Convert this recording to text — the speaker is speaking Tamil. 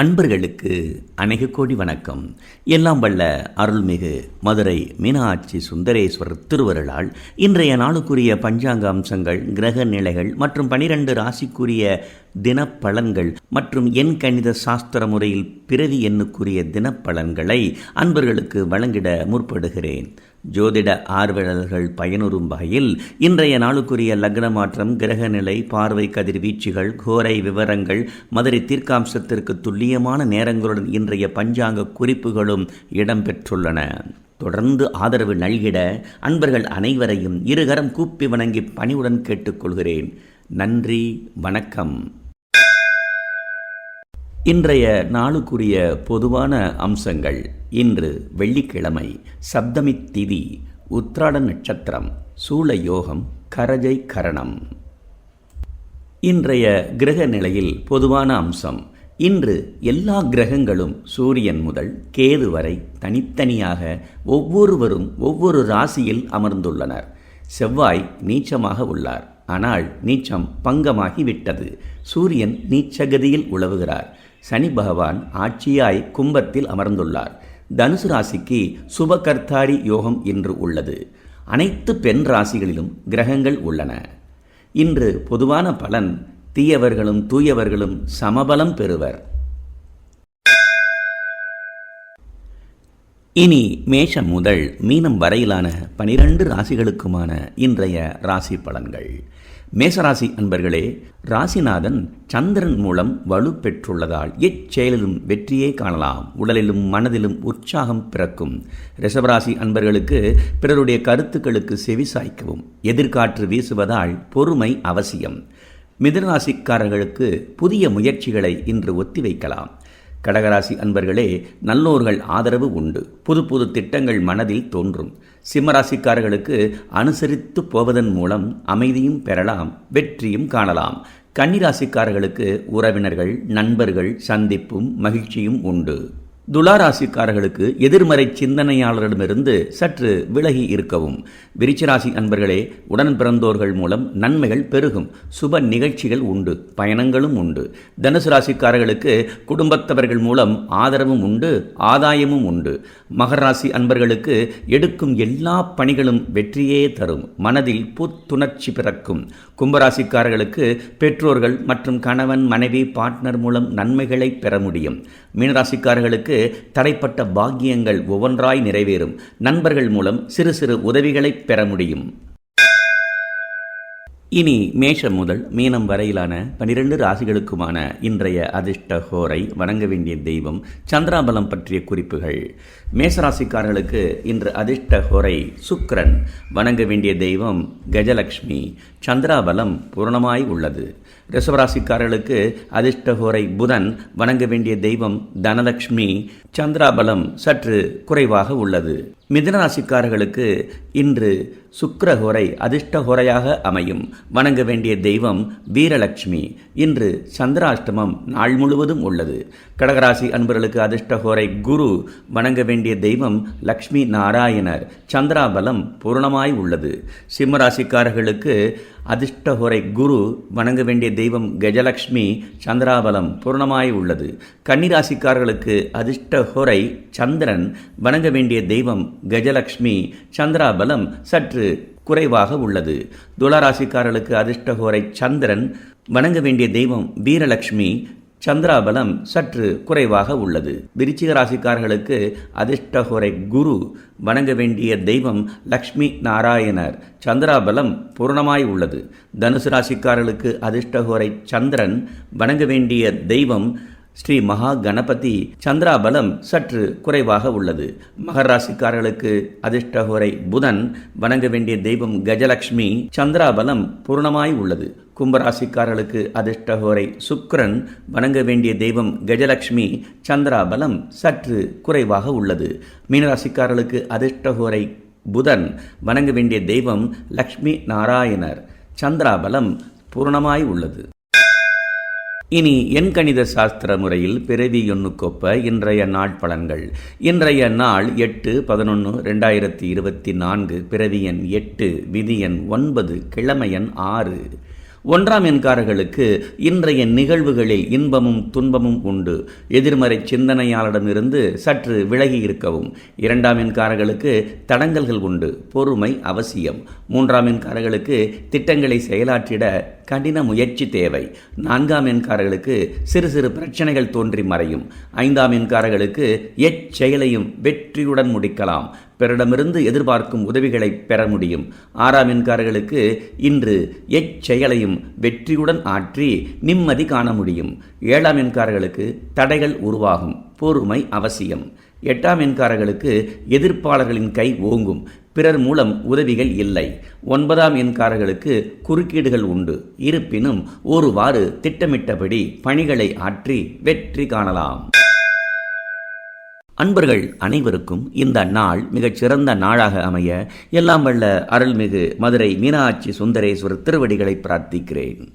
அன்பர்களுக்கு அநேக கோடி வணக்கம். எல்லாம் வல்ல அருள்மிகு மதுரை மீனாட்சி சுந்தரேஸ்வரர் திருவருளால் இன்றைய நாளுக்குரிய பஞ்சாங்க அம்சங்கள் கிரக நிலைகள் மற்றும் பனிரெண்டு ராசிக்குரிய தினப்பலன்கள் மற்றும் என் கணித சாஸ்திர முறையில் பிறவி எண்ணுக்குரிய தினப்பலன்களை அன்பர்களுக்கு வழங்கிட முற்படுகிறேன். ஜோதிட ஆர்வலர்கள் பயனுறும் வகையில் இன்றைய நாளுக்குரிய லக்ன மாற்றம் கிரகநிலை பார்வை கதிர்வீச்சுகள் கோரை விவரங்கள் மதுரை தீர்க்காம்சத்திற்கு துல்லியமான நேரங்களுடன் இன்றைய பஞ்சாங்க குறிப்புகளும் இடம்பெற்றுள்ளன. தொடர்ந்து ஆதரவு நல்கிட அன்பர்கள் அனைவரையும் இருகரம் கூப்பி வணங்கி பணிவுடன் கேட்டுக்கொள்கிறேன். நன்றி வணக்கம். இன்றைய நாளுக்குரிய பொதுவான அம்சங்கள் இன்று வெள்ளிக்கிழமை சப்தமி திதி உத்ராட நட்சத்திரம் சூள யோகம் கரஜை கரணம். இன்றைய கிரக நிலையில் பொதுவான அம்சம் இன்று எல்லா கிரகங்களும் சூரியன் முதல் கேது வரை தனித்தனியாக ஒவ்வொருவரும் ஒவ்வொரு ராசியில் அமர்ந்துள்ளனர். செவ்வாய் நீச்சமாக உள்ளார். ஆனால் நீச்சம் பங்கமாகி விட்டது சூரியன் நீச்சகதியில் உழவுகிறார். சனி பகவான் ஆட்சியாய் கும்பத்தில் அமர்ந்துள்ளார். தனுசு ராசிக்கு சுபகர்த்தாரி யோகம் என்று உள்ளது. அனைத்து பெண் ராசிகளிலும் கிரகங்கள் உள்ளன. இன்று பொதுவான பலன் தீயவர்களும் தூயவர்களும் சமபலம் பெறுவர். இனி மேஷம் முதல் மீனம் வரையிலான பனிரெண்டு ராசிகளுக்குமான இன்றைய ராசி பலன்கள். மேசராசி அன்பர்களே ராசிநாதன் சந்திரன் மூலம் வலு பெற்றுள்ளதால் எச்செயலிலும் வெற்றியே காணலாம். உடலிலும் மனதிலும் உற்சாகம் பிறக்கும். ரிஷபராசி அன்பர்களுக்கு பிறருடைய கருத்துக்களுக்கு செவி சாய்க்கவும். எதிர்காற்று வீசுவதால் பொறுமை அவசியம். மிதனராசிக்காரர்களுக்கு புதிய முயற்சிகளை இன்று ஒத்திவைக்கலாம். கடகராசி அன்பர்களே நல்லோர்கள் ஆதரவு உண்டு. புது புது திட்டங்கள் மனதில் தோன்றும். சிம்மராசிக்காரர்களுக்கு அனுசரித்து போவதன் மூலம் அமைதியும் பெறலாம் வெற்றியும் காணலாம். கன்னிராசிக்காரர்களுக்கு உறவினர்கள் நண்பர்கள் சந்திப்பும் மகிழ்ச்சியும் உண்டு. துளாராசிக்காரர்களுக்கு எதிர்மறை சிந்தனையாளரிடமிருந்து சற்று விலகி இருக்கவும். விருச்சிராசி அன்பர்களே உடன் பிறந்தோர்கள் மூலம் நன்மைகள் பெருகும். சுப நிகழ்ச்சிகள் உண்டு பயணங்களும் உண்டு. தனுசு ராசிக்காரர்களுக்கு குடும்பத்தவர்கள் மூலம் ஆதரவும் உண்டு ஆதாயமும் உண்டு. மகர ராசி அன்பர்களுக்கு எடுக்கும் எல்லா பணிகளும் வெற்றியே தரும். மனதில் புத்துணர்ச்சி பிறக்கும். கும்பராசிக்காரர்களுக்கு பெற்றோர்கள் மற்றும் கணவன் மனைவி பார்ட்னர் மூலம் நன்மைகளை பெற முடியும். மீனராசிக்காரர்களுக்கு தடைப்பட்ட பாக்கியங்கள் ஒவ்வொன்றாய் நிறைவேறும். நண்பர்கள் மூலம் சிறு சிறு உதவிகளை பெற முடியும். இனி மேஷம் முதல் மீனம் வரையிலான பனிரெண்டு ராசிகளுக்குமான இன்றைய அதிர்ஷ்ட ஹோரை வணங்க வேண்டிய தெய்வம் சந்திராபலம் பற்றிய குறிப்புகள். மேசராசிக்காரர்களுக்கு இன்று அதிர்ஷ்ட ஹோரை சுக்ரன் வணங்க வேண்டிய தெய்வம் கஜலக்ஷ்மி. சந்திராபலம் பூரணமாய் உள்ளது. ரிசவராசிக்காரர்களுக்கு அதிர்ஷ்ட ஹோரை புதன் வணங்க வேண்டிய தெய்வம் தனலக்ஷ்மி. சந்திராபலம் சற்று குறைவாக உள்ளது. மிதனராசிக்காரர்களுக்கு இன்று சுக்கரஹோரை அதிர்ஷ்டஹோரையாக அமையும். வணங்க வேண்டிய தெய்வம் வீரலட்சுமி. இன்று சந்திராஷ்டமம் நாள் முழுவதும் உள்ளது. கடகராசி அன்பர்களுக்கு அதிர்ஷ்டகோரை குரு வணங்க வேண்டிய தெய்வம் லக்ஷ்மி நாராயணர். சந்திராபலம் பூர்ணமாய் உள்ளது. சிம்மராசிக்காரர்களுக்கு அதிர்ஷ்டஹொரை குரு வணங்க வேண்டிய தெய்வம் கஜலக்ஷ்மி சந்திராபலம் பூர்ணமாய் உள்ளது. கன்னிராசிக்காரர்களுக்கு அதிர்ஷ்டஹோரை சந்திரன் வணங்க வேண்டிய தெய்வம் கஜலக்ஷ்மி சந்திராபலம் சற்று குறைவாக உள்ளது. துளராசிக்காரர்களுக்கு அதிர்ஷ்டகோரை சந்திரன் வணங்க வேண்டிய தெய்வம் வீரலட்சுமி சந்திராபலம் சற்று குறைவாக உள்ளது. விருச்சிக ராசிக்காரர்களுக்கு அதிர்ஷ்டஹோரை குரு வணங்க வேண்டிய தெய்வம் லக்ஷ்மி நாராயணர். சந்திராபலம் பூர்ணமாய் உள்ளது. தனுசு ராசிக்காரர்களுக்கு அதிர்ஷ்டஹோரை சந்திரன் வணங்க வேண்டிய தெய்வம் ஸ்ரீ மகா கணபதி சந்திராபலம் சற்று குறைவாக உள்ளது. மகராசிக்காரர்களுக்கு அதிர்ஷ்டகுரை அதிர்ஷ்டஹோரை புதன் வணங்க வேண்டிய தெய்வம் கஜலட்சுமி சந்திராபலம் பூர்ணமாய் உள்ளது. கும்பராசிக்காரர்களுக்கு அதிர்ஷ்டஹோரை சுக்கரன் வணங்க வேண்டிய தெய்வம் கஜலட்சுமி சந்திராபலம் சற்று குறைவாக உள்ளது. மீனராசிக்காரர்களுக்கு அதிர்ஷ்டஹோரை புதன் வணங்க வேண்டிய தெய்வம் லக்ஷ்மி நாராயணர் சந்திராபலம் பூர்ணமாய் உள்ளது. இனி என் கணித சாஸ்திர முறையில் பிறவி எண்ணுக்கொப்ப இன்றைய நாட்பலன்கள் இன்றைய நாள் எட்டு பதினொன்று ரெண்டாயிரத்தி இருபத்தி நான்கு பிறவி எண் எட்டு விதி எண் ஒன்பது கிழமை எண் ஆறு. ஒன்றாம் எண்காரர்களுக்கு இன்றைய நிகழ்வுகளில் இன்பமும் துன்பமும் உண்டு. எதிர்மறை சிந்தனையாளரிடமிருந்து சற்று விலகி இருக்கவும். இரண்டாம் எண்காரர்களுக்கு தடங்கல்கள் உண்டு. பொறுமை அவசியம். மூன்றாம் எண்காரர்களுக்கு திட்டங்களை செயலாற்றிட கடின முயற்சி தேவை. நான்காம் எண்காரர்களுக்கு சிறு சிறு பிரச்சனைகள் தோன்றி மறையும். ஐந்தாம் எண்காரர்களுக்கு எச்செயலையும் வெற்றியுடன் முடிக்கலாம். பிறரிடமிருந்து எதிர்பார்க்கும் உதவிகளை பெற முடியும். ஆறாம் எண்காரர்களுக்கு இன்று எச்செயலையும் வெற்றியுடன் ஆற்றி நிம்மதி காண முடியும். ஏழாம் எண்காரர்களுக்கு தடைகள் உருவாகும். பொறுமை அவசியம். எட்டாம் எண்காரர்களுக்கு எதிர்ப்பாளர்களின் கை ஓங்கும். பிறர் மூலம் உதவிகள் இல்லை. ஒன்பதாம் எண்காரர்களுக்கு குறுக்கீடுகள் உண்டு. இருப்பினும் ஒருவாறு திட்டமிட்டபடி பணிகளை ஆற்றி வெற்றி காணலாம். அன்பர்கள் அனைவருக்கும் இந்த நாள் மிகச் சிறந்த நாளாக அமைய எல்லாம் வல்ல அருள்மிகு மதுரை மீனாட்சி சுந்தரேஸ்வர் திருவடிகளை பிரார்த்திக்கிறேன்.